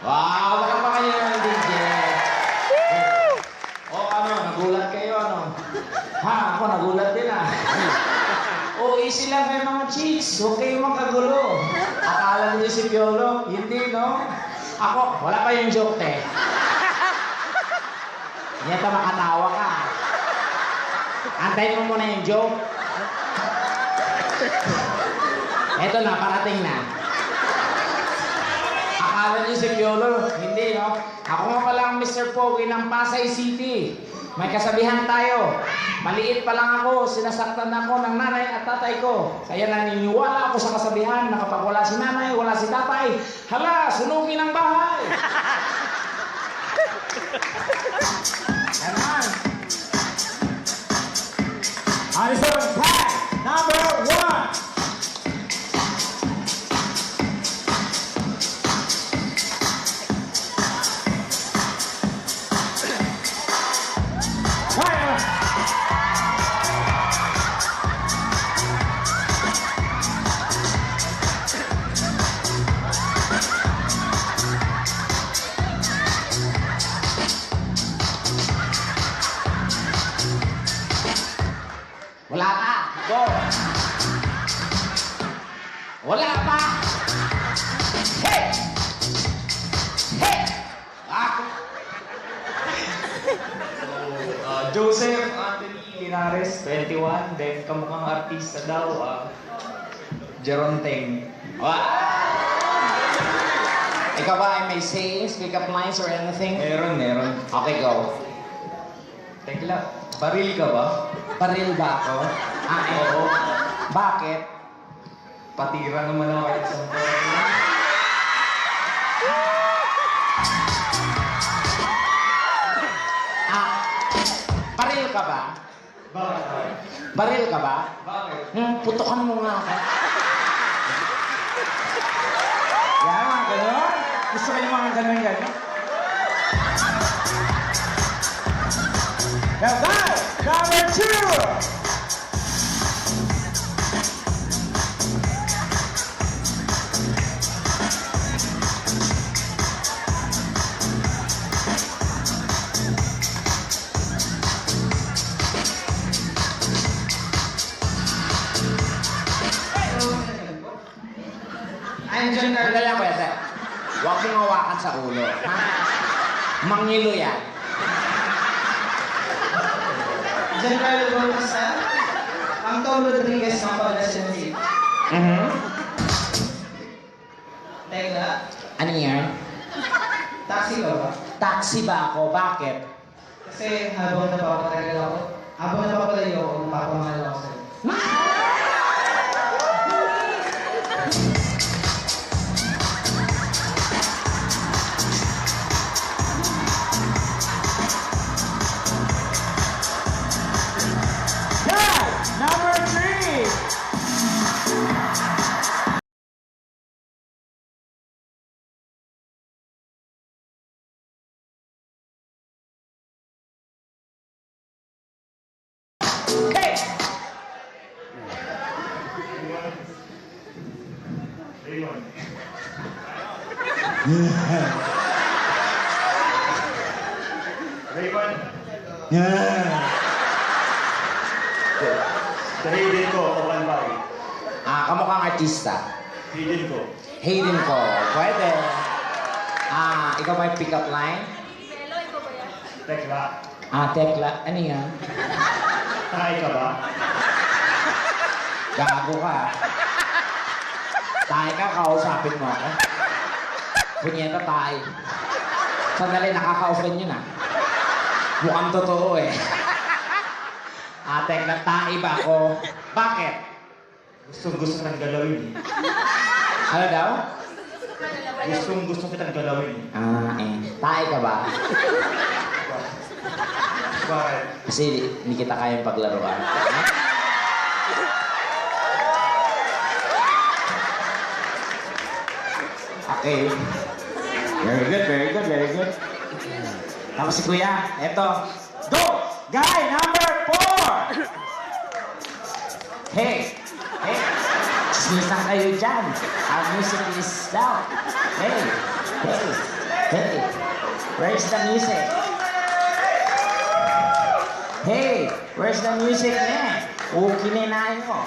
Wow, baka pa kayo ng DJ. O ano, nagulat kayo ano? Ha, ako nagulat din ah. O, easy lang kayo mga chicks. Huwag kayong magkagulo. Akala niyo si Piolo? Hindi, no? Ako, wala pa yung joke, te. Nyeta makatawa ka. Antayin mo muna yung joke. Eto na, parating na. Akala niyo si Piolo? Hindi, no? Ako nga pala ang Mr. Pogi ng Pasay City. May kasabihan tayo. Maliit pa lang ako, sinasaktan ako ng nanay at tatay ko. Kaya naniniwala ako sa kasabihan na kapag wala si nanay, wala si tatay, hala, sunugin ang bahay. Joseph Anthony Linares, 21. Then kamukhang artista daw, uh, Jeron Teng. Wow! Ikaw ba ay may sayings, pick-up lines, or anything? Meron, meron. Okay, go. Tekla, baril ka ba? Paril ba ako? Ah. Oo. Bakit? Patira naman ako kahit isang paril ka ba? Bakit? Baril ka ba? Bakit? Hmm, putukan mo nga ako. Yan, mga ganon. Gusto yung mga ganon ganon. Now guys, number two! Andyan ka. Sandali lang, pwede. Huwag mong hawakan sa ulo. Ha? Mangilo yan. General Bautista, ang Tom Rodriguez ng Palacian City. Mhm. Teka, Ano yan? taxi ka ba? Taxi ba ako? Bakit? Kasi habang napapatagal ako, habang napapalayo ako, napapamahal ako sa'yo. Raymond. Dahilin ko, Open Bay. Ah, kamukhang artista. Hidin ko. Hayden ko. Pwede. Ah, ikaw may pick-up line? Tekla. Ah, tekla. Ano yan? Takay ka ba? Gago ka. Tayo ka, kausapin mo ako. Punyeta tayo. Sandali, nakaka-offend yun ah. Mukhang totoo eh. Ate, nagtae ba ako? Bakit? Gustong gusto kitang galawin. eh. Ano daw? Gustong gusto kitang galawin. eh. Ah, eh. Tae ka ba? Bakit? Kasi hindi kita kayang paglaruan. Okay. Very good, very good, very good. Tapos si Kuya, eto. Go! Guy number four! Hey! Hey! Chismisan kayo dyan. Our music is loud. Hey! Hey! Hey, where's the music? Hey, where's the music na? Okay na na mo.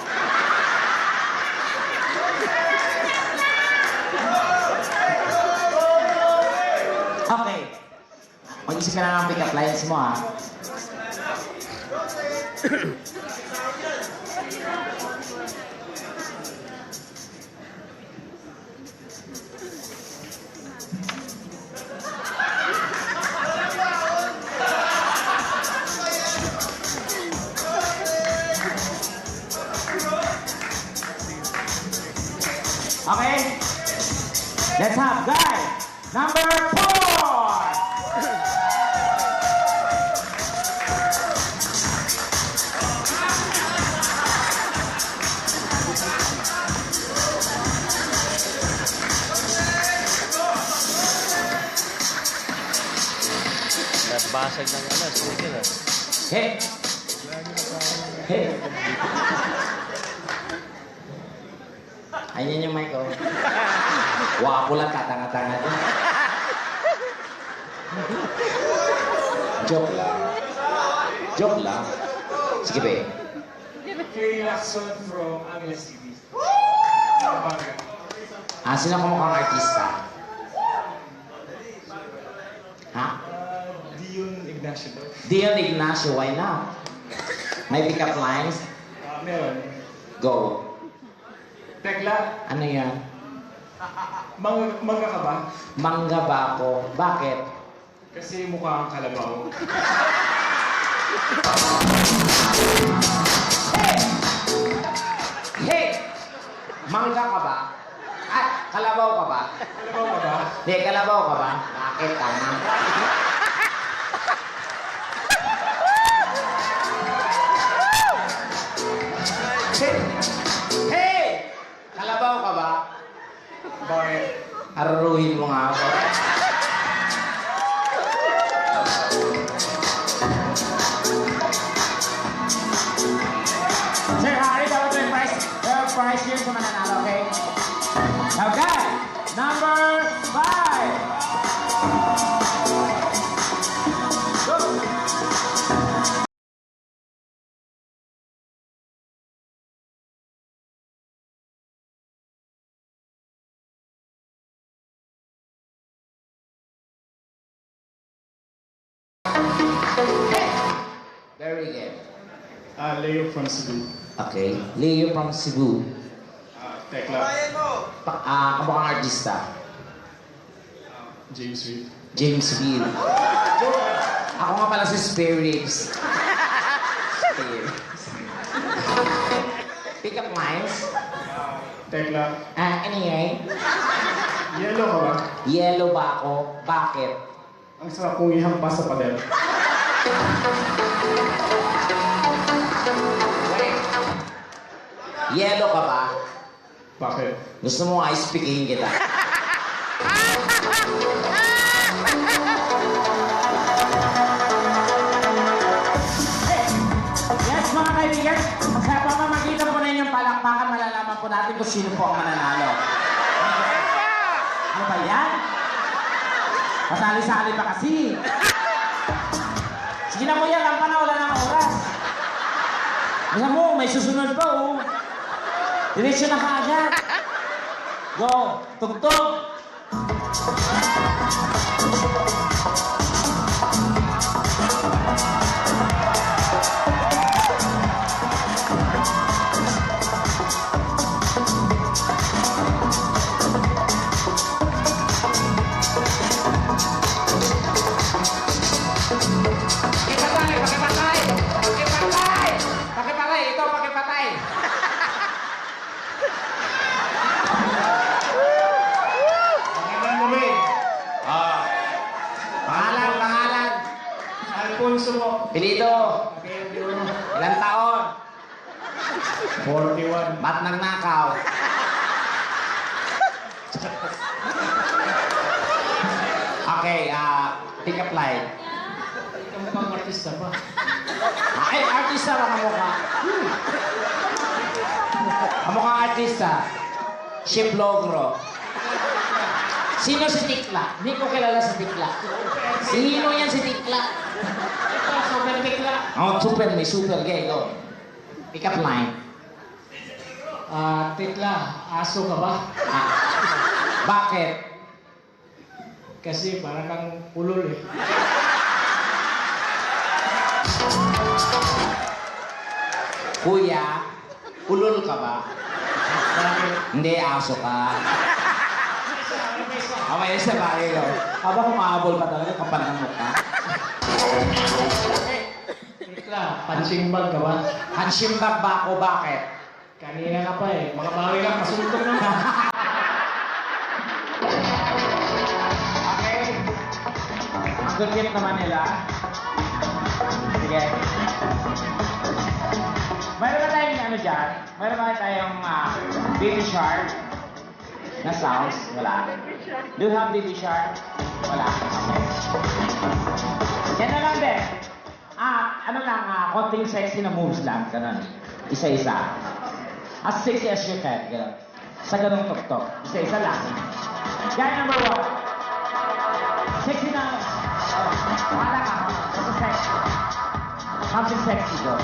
Okay. Mag-isip ka na ng pick-up lines mo, ha? Okay? Let's have guy number Nagbasag ng ano, speaker ah. Hey. Hey. Ayan yung mic ko. Wapo lang katanga-tanga din. Joke lang. Joke lang. Sige, be. Kay Lacson from Angeles City. Ah, sino ka mukhang artista? Ha? Dion Ignacio. Dion Ignacio, why not? May pick-up lines? Ah, meron. Go. Tekla, Ano yan? mang mangga ka ba? Mangga ba ako? Bakit? Kasi mukha kang kalabaw. Hey! Hey! Mangga ka ba? At kalabaw ka ba? Kalabaw ka ba? Hindi, kalabaw ka ba? Bakit tama? Aruruhin mo nga ako. Sir Harry, dapat may prize. May prize yun sa mananalo, okay? Now, number Ah, Leo from Cebu. Okay. Leo from Cebu. Ah, Tekla, Pa ah, kamukhang artista. James Reed. James Beal. Ako nga pala si Spare Ribs. Spare. Pick up lines. Tekla, Ah, anyway. yellow ka ba? Yellow ba ako? Bakit? Ang sarap kong ihampas sa pader. Yellow ka ba? Bakit? Gusto mo ice picking kita. Yes, mga kaibigan. Sa pamamagitan po ninyong palakpakan, malalaman po natin kung sino po ang mananalo. Ano ba yan? Pasali-sali pa kasi. Sige na kuya, lang pa na, wala. Alam mo, may susunod pa oh. Diretso na kaagad. Go, tugtog. Alfonso po. Pilito. Ilang taon? 41. Ba't nagnakaw? okay, ah, pick up line. Mukhang artista ba? Ay, artista ba kamukha? Kamukha artista. Ship Logro. Sino si Tikla? Hindi ko kilala si Tikla. Sino yan si Tikla? Super bigla. Oh, super, may super gay. Go. Pick up line. Ah, titla, aso ka ba? Ah. Bakit? Kasi parang kang ulol eh. Kuya, ulol ka ba? Hindi, aso ka. Oh, may isa ba kayo? Habang humahabol ka talaga, kapal ng mukha. Titla, punching bag ka ba? Hansimbag ba ako? Bakit? Kanina ka pa eh. Mga bawi ka, kasuntok naman. Okay. Ang good naman nila. Sige. Mayroon ba tayong ano dyan? Mayroon ba tayong uh, baby shark na sounds? Wala. Do you have baby shark? Wala. Okay. Yan na lang din. Ah, ano lang, ah, konting sexy na moves lang. Ganun. Isa-isa. As sexy as you can. Ganun. Sa ganung tok-tok. Isa-isa lang. Guy number one. Sexy na. Wala ka. Basta sexy. Something sexy, go.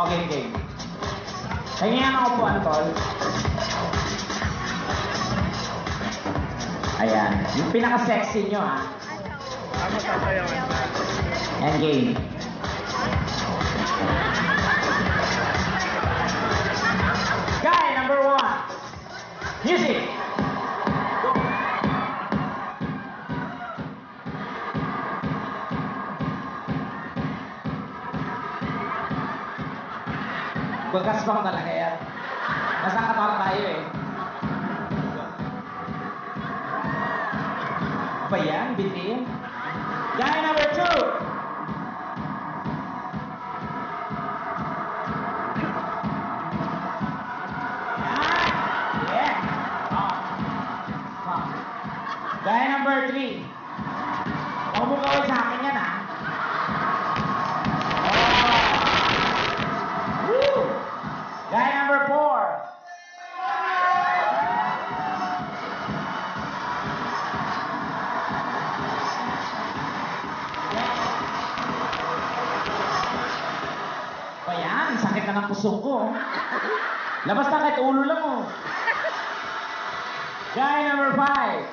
Okay, okay. Tingnan ako po, Antol. Ayan. Yung pinaka-sexy nyo, ha? Yan, game. Guy number one. Music. Bagas bang talaga Sakit na ng puso ko. Labas na kahit ulo lang oh. Guy number five.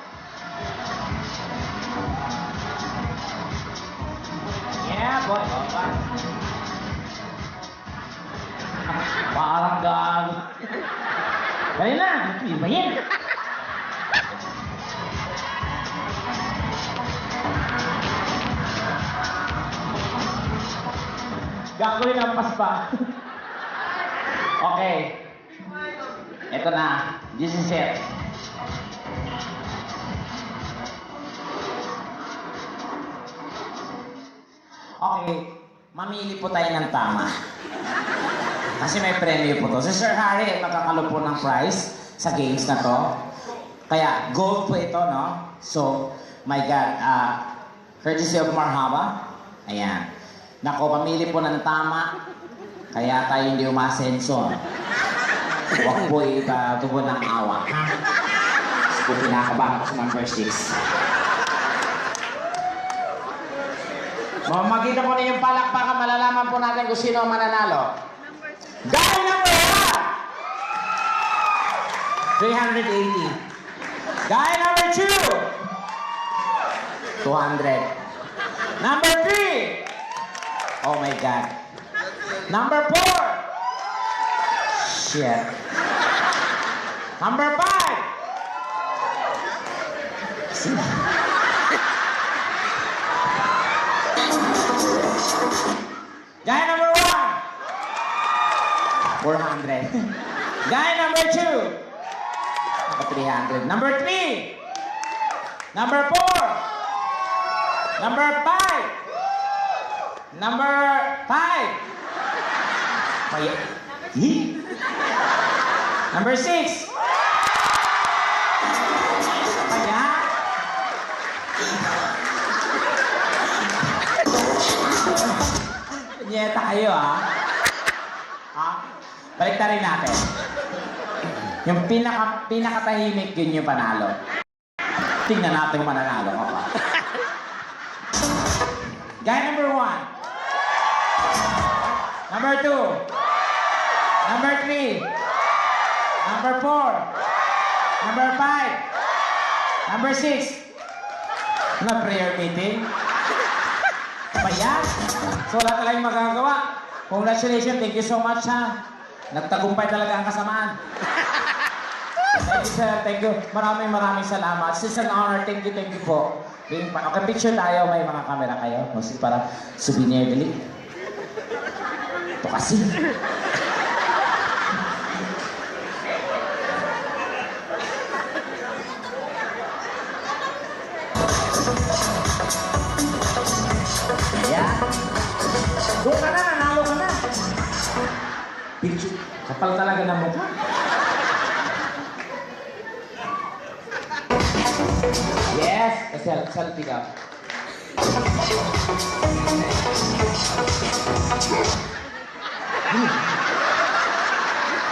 Yeah, boy. Oh, bye. Parang gago. Dali na. Ano ba yan? Gagawin ang paspa. Okay. Ito na. This is it. Okay. Mamili po tayo ng tama. Kasi may premyo po to. Si Sir Harry ay makakalo po ng prize sa games na to. Kaya gold po ito, no? So, my God, uh, courtesy of Marhaba. Ayan. Nako, pamili po ng tama. Kaya tayo hindi umasenso. Huwag po ipatubo ng awa. ha? Kasi po pinakabahan ko sa number 6. Mamagita ko na yung palakpakan, malalaman po natin kung sino ang mananalo. Guy number one! 380. Guy number two! 200. Number three! Oh my God. Number four! Shit. Number five! Guy number one! 400. Guy number two. Number 300. Number three. Number four. Number five. Number five. May Hi? Number six. Kaya? Nyeta kayo, ha? Ha? Balik na rin natin. Yung pinaka, pinakatahimik, yun yung panalo. Tingnan natin kung mananalo ka pa. Guy number one. Number two. Number three. Number four. Number five. Number six. Na prayer meeting. Ba yan? So wala talagang magagawa. Congratulations, thank you so much ha. Nagtagumpay talaga ang kasamaan. Thank you sir, thank you. Maraming maraming salamat. It's an honor, thank you, thank you po. Okay, picture tayo, may mga camera kayo. Kasi para souvenir dali. Ito kasi. Doon ka na, nanalo ka na. Picture. Kapal talaga ng mukha. Yes! Sel selfie ka. Hmm.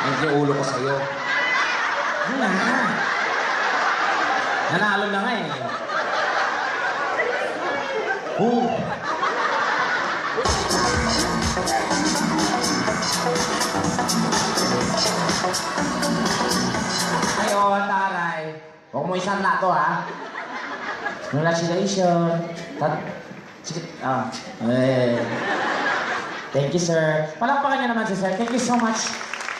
Medyo ulo ko sa'yo. Ano na? Nanalo na nga eh. Oh. Huwag mo isang na to, ha? Congratulations. Tat... Sige, ah. Eh. Thank you, sir. Palakpakan niyo naman si sir. Thank you so much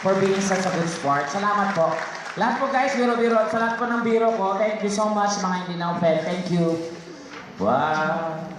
for being such a good sport. Salamat po. Lahat po guys, biro-biro. Sa lahat po ng biro ko, thank you so much mga hindi na offend. Thank you. Wow.